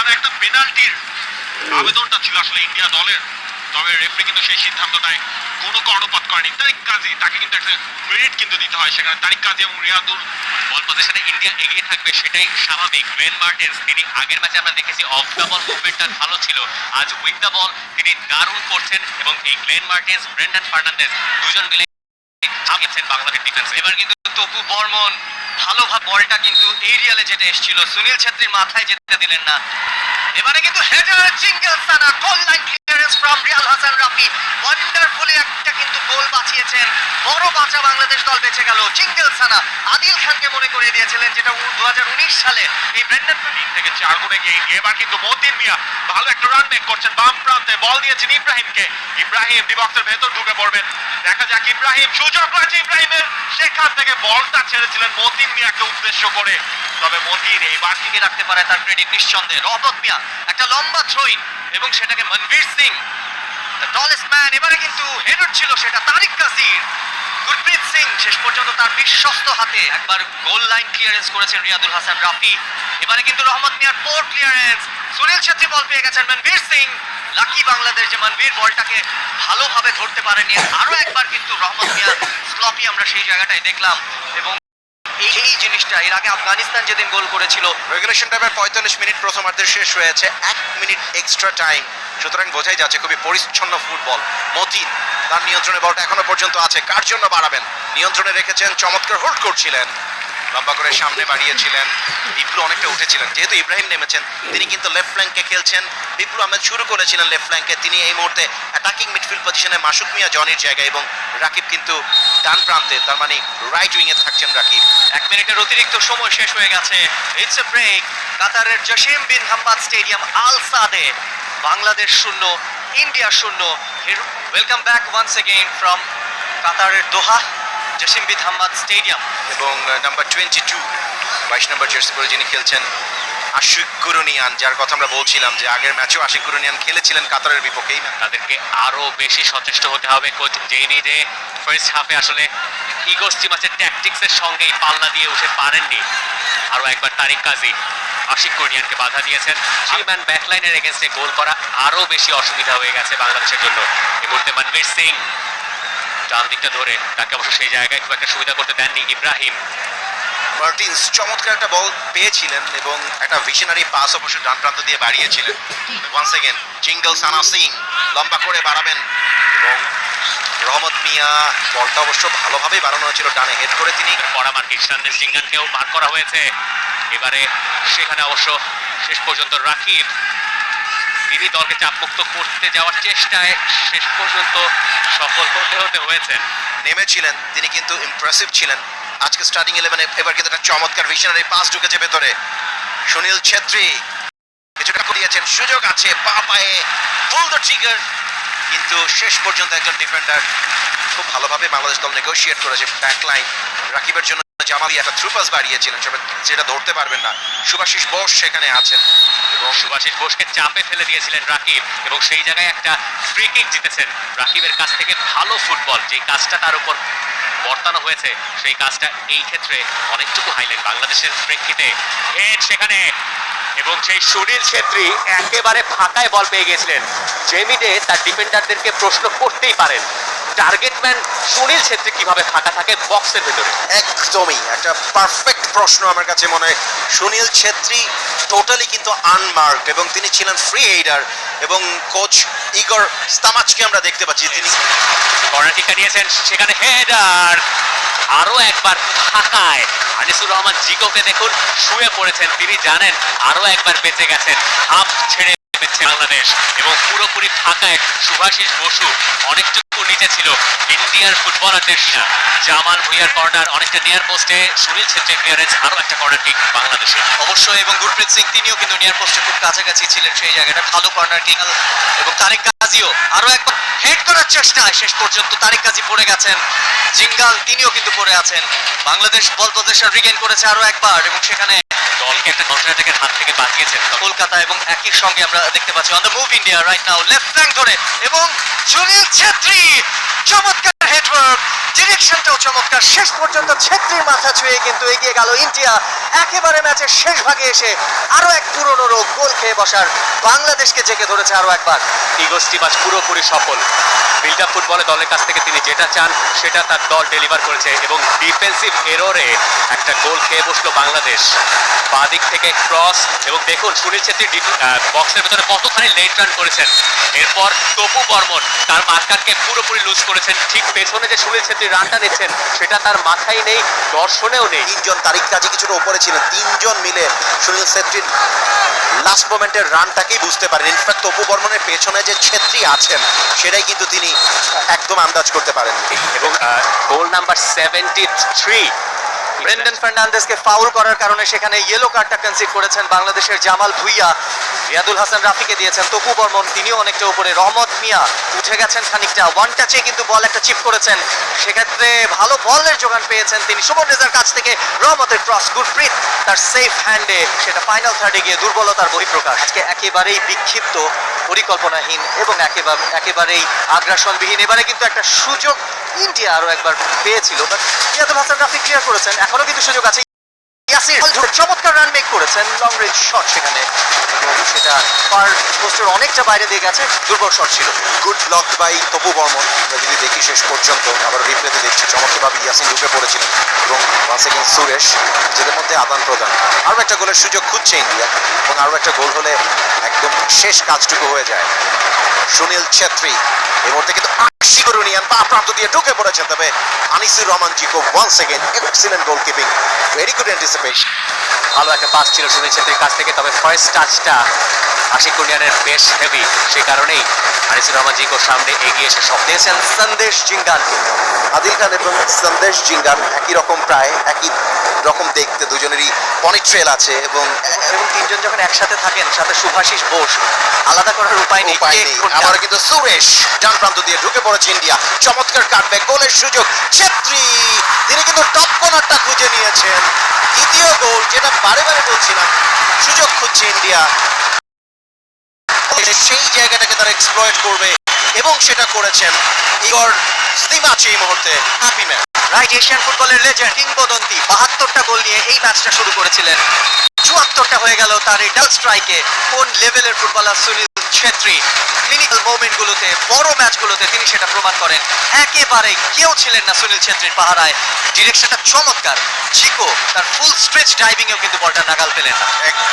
এখানে একটা পেনাল্টির আবেদনটা ছিল আসলে ইন্ডিয়া দলের। তবে রেফারি কিন্তু সেই সিদ্ধান্তটায় কোনো কর্ণপাত করেনি। তারিক কাজী, তাকে কিন্তু একটা মেরিট কিন্তু দিতে হয় সেখানে। তারিক কাজী এবং রিয়াদুল বল পজিশনে ইন্ডিয়া এগিয়ে থাকবে সেটাই স্বাভাবিক। গ্লেন মার্টেন্স তিনি আগের ম্যাচে আমরা দেখেছি অফ দ্য বল মুভমেন্টটা ভালো ছিল। আজ উইথ দ্য বল তিনি দারুণ করছেন এবং এই গ্লেন মার্টেন্স ব্রেন্ডন ফার্নান্ডেজ দুজন মিলে আগে বাংলাদেশ ডিফেন্স এবার কিন্তু তপু বর্মন ভালোভাবে বলটা কিন্তু এরিয়ালে যেতে এসেছিল। সুনীল ছেত্রীর মাথায় যেতে দিলেন না। এবারে কিন্তু header Chinglensana goal line clearance from Rial Hasan Rafi. Wonderfully একটা বাঁচিয়েছেন। বড় বাঁচা বাংলাদেশ দল বেঁচে গেল। জিঙ্গেল সানা আদিল খানকে মনে করিয়ে দিয়েছিলেন, যেটা দু সালে এই ব্রেন্ডন থেকে চার গুণে গিয়ে এবার কিন্তু মতিন মিয়া ভালো একটা রান মেক করছেন বাম প্রান্তে। বল দিয়েছেন ইব্রাহিমকে। ইব্রাহিম ডিবক্সের ভেতর ঢুকে পড়বেন। দেখা যাক ইব্রাহিম সুযোগ রয়েছে ইব্রাহিমের। সেখান থেকে বলটা ছেড়েছিলেন মতিন মিয়াকে উদ্দেশ্য করে। তবে মতিন এইবার টিকে রাখতে পারে তার ক্রেডিট নিঃসন্দেহে। রবত মিয়া, একটা লম্বা থ্রোইন এবং সেটাকে মনবীর সিং টলেস্ট ম্যান এবারে কিন্তু হেডার ছিল সেটা তারিক কাসির। গুরপ্রীত সিং শেষ পর্যন্ত তার বিশ্বস্ত হাতে একবার গোল লাইন ক্লিয়ারেন্স করেছেন রিয়াদুল হাসান রাফি। এবারে কিন্তু রহমত মিয়ার poor clearance Sunil Chhetri ball পেয়ে গেছেন মনবীর সিং। লাকি বাংলাদেশ যে মনবীর বলটাকে ভালোভাবে ধরতে পারেনি। আরও একবার কিন্তু রহমত মিয়া স্লপি আমরা সেই জায়গাটায় দেখলাম এবং এই জিনিসটা, এর আগে আফগানিস্তান যেদিন গোল করেছিল রেগুলেশন টাইমের পঁয়তাল্লিশ মিনিট প্রথমার্ধের শেষ হয়েছে, এক মিনিট এক্সট্রা টাইম সুতরাং বোঝাই যাচ্ছে খুবই পরিচ্ছন্ন ফুটবল মতিন, তার নিয়ন্ত্রণে বলটা এখনও পর্যন্ত আছে। কার জন্য বাড়াবেন? নিয়ন্ত্রণে রেখেছেন, চমৎকার হোল্ড করছিলেন। লম্বা করে সামনে বাড়িয়েছিলেন। বিপ্লু অনেকটা উঠেছিলেন। যেহেতু ইব্রাহিম নেমেছেন, তিনি কিন্তু লেফট ফ্ল্যাঙ্কে খেলছেন। বিপ্লু আহমেদ শুরু করেছিলেন লেফট ফ্ল্যাঙ্কে তিনি এই মুহূর্তে অ্যাটাকিং মিডফিল্ড পজিশনে মাসুক মিয়া, জনির জায়গায় এবং রাকিব কিন্তু ডান প্রান্তে, তার মানে রাইট উইংয়ে থাকছেন রাকিব। এক মিনিটের অতিরিক্ত সময় শেষ হয়ে গেছে। ইটস এ ব্রেক কাতারের Jassim bin Hamad stadium Al সাদে। বাংলাদেশ শূন্য, ইন্ডিয়া শূন্য। Welcome back once again from কাতারের Doha, Jassim bin Hamad stadium. এবং নাম্বার টোয়েন্টি টু বাইশ নম্বর জার্সি পরে যিনি খেলছেন আশিক কুরুনিয়ান, যার কথা আমরা বলছিলাম যে আগের ম্যাচেও আশিক কুরুনিয়ান খেলেছিলেন কাতারের বিপক্ষে match- তাদেরকে আরও বেশি সচেষ্ট হতে হবে কোচ জেনি যে ফার্স্ট হাফে আসলে ইগোস্টি ম্যাচের ট্যাকটিক্সের সঙ্গেই পাল্লা দিয়ে উঠে পারেননি। আরও একবার তারিক কাজী আশিক কুর্নিয়ানকে বাধা দিয়েছেন। থ্রি ম্যান ব্যাকলাইনের এগেনস্টে গোল করা আরও বেশি অসুবিধা হয়ে গেছে বাংলাদেশের জন্য। এই মুহূর্তে মনবীর সিং ডান দিকটা ধরে, তাকে অবশ্য সেই জায়গায় খুব একটা সুবিধা করতে দেননি ইব্রাহিম। মার্টিন্স চমৎকার একটা বল পেয়েছিলেন এবং একটা ভিশনারি পাস অবশ্য ডান প্রান্ত দিয়ে বাড়িয়েছিলেন। ওয়ান্স এগেন জিঙ্গল সানা সিং লম্বা করে বাড়াবেন এবং রহমত মিয়া বলটা অবশ্য ভালোভাবেই বাড়ানো হয়েছিল ডানে হেড করে তিনি। পরামার কৃষ্ণান্দের সিঙ্গানকেও বার করা হয়েছে। এবারে সেখানে অবশ্য শেষ পর্যন্ত রাকিব। তিনি দলকে চাপমুক্ত করতে যাওয়ার চেষ্টায় শেষ পর্যন্ত সফল হতে হতে হয়েছেন। নেমেছিলেন তিনি কিন্তু ইমপ্রেসিভ ছিলেন। আজকে স্টার্টিং ইলেভেনে এবার কিন্তু একটা চমৎকার ভিশনারি পাস ঢুকেছে ভেতরে। সুনীল ছেত্রী কিছুটা দিয়েছেন সুযোগ আছে পা পায়ে ফুল দ্য ট্রিগার কিন্তু শেষ পর্যন্ত একজন ডিফেন্ডার খুব ভালোভাবে বাংলাদেশ দল নেগোশিয়েট করেছে ব্যাক লাইন রাকিবের জন্য জামালি একটা থ্রু পাস বাড়িয়েছিলেন সবাই যেটা ধরতে পারবেন না। সুভাষিস বোস সেখানে আছেন এবং সুভাষিস বোসকে চাপে ফেলে দিয়েছিলেন রাকিব এবং সেই জায়গায় একটা ফ্রি কিক জিতেছেন। রাকিবের কাছ থেকে ভালো ফুটবল যে কাজটা তার উপর বর্তানো হয়েছে। সেই কাজটা এই ক্ষেত্রে অনেকটুকু হাইলাইট। বাংলাদেশের প্রেক্ষিতে হেড সেখানে। এবং সেই সুনীল ছেত্রী একেবারে ফাঁকায় বল পেয়ে গেছিলেন। জেমিডে তার ডিফেন্ডারদেরকে প্রশ্ন করতেই পারেন। টার্গেট ম্যান সুনীল ছেত্রী কীভাবে ফাঁকা থাকে বক্সের ভেতরে? একদমই একটা পারফেক্ট প্রশ্ন আমার কাছে মনে হয়। সুনীল ছেত্রী টোটালি কিন্তু আনমার্কড এবং তিনি ছিলেন ফ্রি এইডার এবং কোচ ইগর স্তামাচকে আমরা দেখতে পাচ্ছি তিনি কর্নার কিকটা নিয়েছেন সেখানে হেডার আরও একবার ফাঁকায়। আনিসুর রহমান জিগোকে দেখুন শুয়ে পড়েছেন। তিনি জানেন আরও একবার বেঁচে গেছেন। হাফ ছেড়ে পেয়েছে বাংলাদেশ এবং পুরোপুরি ফাঁকায় সুভাষিস বসু অনেকটুকু নিচে ছিল ইন্ডিয়ার ফুটবলারদের জামাল ভুইয়ার কর্নার অনেকটা নিয়ার পোস্টে সুনীল ছেত্রী ক্লিয়ারেন্স আরও একটা কর্নার কিক বাংলাদেশের অবশ্যই এবং গুরপ্রীত সিং তিনিও কিন্তু নিয়ার পোস্টে খুব কাছাকাছি ছিলেন সেই জায়গাটা। ভালো কর্নার কিক এবং তারিক কাজীও আরও একবার হেড করার চেষ্টায় শেষ পর্যন্ত তারিক কাজী পড়ে গেছেন। জিঙ্গাল তিনিও কিন্তু পড়ে আছেন। বাংলাদেশ বল পজিশন রিগেইন করেছে আরও একবার এবং সেখানে দলকে একটা কাউন্টার অ্যাটাকের হাত থেকে বাঁচিয়েছেন কলকাতা এবং একই সঙ্গে আমরা দেখতে পাচ্ছি on the move India right now left flank ধরে এবং সুনীল ছেত্রী, চমৎকার হেডওয়ার্ক ডিরেকশনটাও চমৎকার। শেষ পর্যন্ত ছেত্রীর মাথা ছুঁয়ে কিন্তু এগিয়ে গেল ইন্ডিয়া। একেবারে ম্যাচের শেষ ভাগে এসে আরও এক পুরনো রোগ গোল খেয়ে বসার বাংলাদেশকে জেগে ধরেছে আরও একবার। ইগোস্টি বাস পুরোপুরি সফল। বিল্ড আপ ফুটবলে দলের কাছ থেকে তিনি যেটা চান, সেটা তার দল ডেলিভার করেছে এবং ডিফেন্সিভ এররে একটা গোল খেয়ে বসল বাংলাদেশ। বাদিক থেকে ক্রস এবং দেখুন সুনীল ছেত্রী বক্সের ভেতরে কতখানি লেট রান করেছেন। এরপর তপু বর্মন তার মাঝখানকে পুরোপুরি লুজ করেছেন। ঠিক পেছনে যে সুনীল ছেত্রী রানটা নিচ্ছেন সেটা তার মাথায় নেই দর্শনেও নেই। তিনজন তারিখ কাজে কিছুটা উপরে ছিলেন তিনজন মিলে সুনীল ছেত্রীর লাস্ট মোমেন্টের রানটাকেই বুঝতে পারেন। ইনফ্যাক্ট তপু বর্মনের পেছনে যে ছেত্রী আছেন সেটাই কিন্তু তিনি একদম আন্দাজ করতে পারেন এবং goal number seventy three Brandon ফার্নান্দেসকে foul করার কারণে সেখানে ইয়েলো কার্ডটা কনসিড করেছেন বাংলাদেশের জামাল ভুইয়া। রিয়াদুল হাসান রাফিকে দিয়েছেন তপু বর্মন, তিনিও অনেকটা উপরে। রহমত মিয়া উঠে গেছেন খানিকটা। ওয়ান টাচে কিন্তু বল একটা চিপ করেছেন। সেক্ষেত্রে ভালো বলের যোগান পেয়েছেন তিনি। সুমন রেজার কাছ থেকে রহমতের ক্রস গুরপ্রীত তার সেফ হ্যান্ডে সেটা ফাইনাল থার্ডে গিয়ে দুর্বলতার বহিঃপ্রকাশ। আজকে একেবারেই বিক্ষিপ্ত, পরিকল্পনাহীন এবং একেবারে একেবারেই আগ্রাসনবিহীন। এবারে কিন্তু একটা সুযোগ ইন্ডিয়া আরও একবার পেয়েছিল বাট ক্লিয়ার করেছেন। এখনও কিন্তু সুযোগ আছে। ইয়াসির চমৎকার রান মেক করেছেন। লং রেঞ্জ শট সেখানে। সেটা পার পোস্টের অনেকটা বাইরে দিয়ে গেছে। দুর্বল শট ছিল। Good block by Tapu Barman. আমরা যদি দেখি শেষ পর্যন্ত, আবার রিপ্লেতে দেখছি। চমৎকারভাবে ইয়াসিন ঢুকে এবং ওয়ান্স এগেন সুরেশ নিজেদের মধ্যে আদান প্রদান। আরও একটা গোলের সুযোগ খুঁজছে ইন্ডিয়া। এবং আরও একটা গোল হলে একদম শেষ কাজটুকু হয়ে যায়। সুনীল ছেত্রী। এই মুহূর্তে কিন্তু আশি করুনিয়ান পা প্রান্ত দিয়ে ঢুকে পড়েছেন তবে Anisur Rahman Zico once again excellent goal keeping very good anticipation ভালো একটা পাস ছিল সুনীল ছেত্রীর কাছ থেকে তবে ফার্স্ট টাচটা আশিক কুন্ডিয়ানের বেশ হেভি সে কারণেই আনিসুর রহমান জিকোর সামনে এগিয়ে এসে সব দিয়েছেন। সন্দেশ জিঙ্গানকে আদিল খান এবং সন্দেশ জিঙ্গান একই রকম প্রায় একই রকম দেখতে দুজনেরই পনি ট্রেল আছে এবং এবং তিনজন যখন একসাথে থাকেন সাথে সুভাষিস বোস আলাদা করার উপায় নেই উপায় নেই? আবার কিন্তু সুরেশ ডান প্রান্ত দিয়ে ঢুকে পড়েছে ইন্ডিয়া। চমৎকার কাটব্যাক গোলের সুযোগ ছেত্রী। তিনি কিন্তু টপ কর্নারটা খুঁজে নিয়েছেন। দ্বিতীয় গোল যেটা বারে বারে বলছিলাম সুযোগ খুঁজছে ইন্ডিয়া। সেই জায়গাটাকে তারা এক্সপ্লয়েট করবে। এবং সেটা করেছেন ইগর স্তিমাচি এই মুহূর্তে হ্যাপি ম্যান রাইট এশিয়ান ফুটবলের লেজেন্ড কিংবদন্তি বাহাত্তরটা গোল নিয়ে এই ম্যাচটা শুরু করেছিলেন। চুয়াত্তরটা হয়ে গেল তার এই ডাল স্ট্রাইকে কোন লেভেলের ফুটবলার সুনীল ছেত্রী? ক্লিনিক্যাল মোমেন্টগুলোতে বড় ম্যাচগুলোতে তিনি সেটা প্রমাণ করেন। একেবারে কেউ ছিলেন না সুনীল ছেত্রীর পাহারায়। ডিরেকশনটা চমৎকার। জিকো তার ফুল স্ট্রেচ ড্রাইভিংয়েও কিন্তু বলটা নাগাল পেলেন না।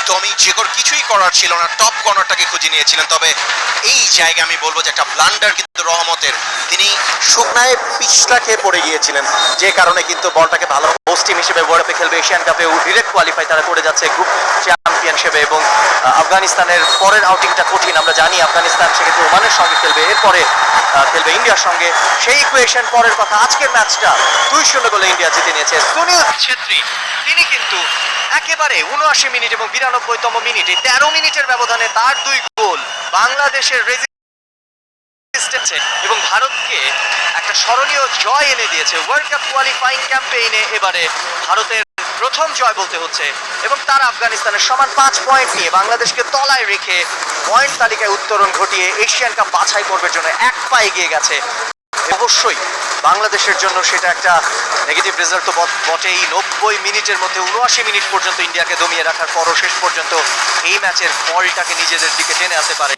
একদমই জেগর কিছুই করার ছিল না। টপ কর্নারটাকে খুঁজে নিয়েছিলেন। তবে এই জায়গা আমি বলব যে একটা ব্লান্ডার কিন্তু রহমতের। তিনি শুকনায় পিছটা খেয়ে পড়ে গিয়েছিলেন। যে কারণে কিন্তু বলটাকে ভালো হোস্টিম হিসেবে ওয়ার্ল্ড খেলবে এশিয়ান কাপে ডিরেক্ট কোয়ালিফাই তারা করে যাচ্ছে গ্রুপ চ্যাম্পিয়ন হিসেবে এবং আফগানিস্তানের পরের আউটিংটা কঠিন, আমরা জানি আফগানিস্তান সেক্ষেত্রে ওমানের সঙ্গে খেলবে, এরপরে খেলবে ইন্ডিয়ার সঙ্গে। সেই ইকুয়েশন পরের কথা, আজকের ম্যাচটা দুই শূন্য গোলে ইন্ডিয়া জিতে নিয়েছে সুনীল ছেত্রী। তিনি কিন্তু একেবারে উনআশি মিনিট এবং বিরানব্বইতম মিনিটে তেরো মিনিটের ব্যবধানে তার দুই গোল বাংলাদেশের এবং ভারতকে একটা স্মরণীয় জয় এনে দিয়েছে। ওয়ার্ল্ড কাপ কোয়ালিফাইং ক্যাম্পেইনে এবারে ভারতের প্রথম জয় বলতে হচ্ছে। এবং তারা আফগানিস্তানের সমান পাঁচ পয়েন্ট নিয়ে বাংলাদেশকে তলায় রেখে পয়েন্ট তালিকায় উত্তরণ ঘটিয়ে এশিয়ান কাপ বাছাই পর্বের জন্য এক পা এগিয়ে গেছে। অবশ্যই বাংলাদেশের জন্য সেটা একটা নেগেটিভ রেজাল্ট তো বট- বটেই। নব্বই মিনিটের মধ্যে উনআশি মিনিট পর্যন্ত ইন্ডিয়াকে দমিয়ে রাখার পরও শেষ পর্যন্ত এই ম্যাচের ফলটাকে নিজেদের দিকে টেনে আসতে পারে।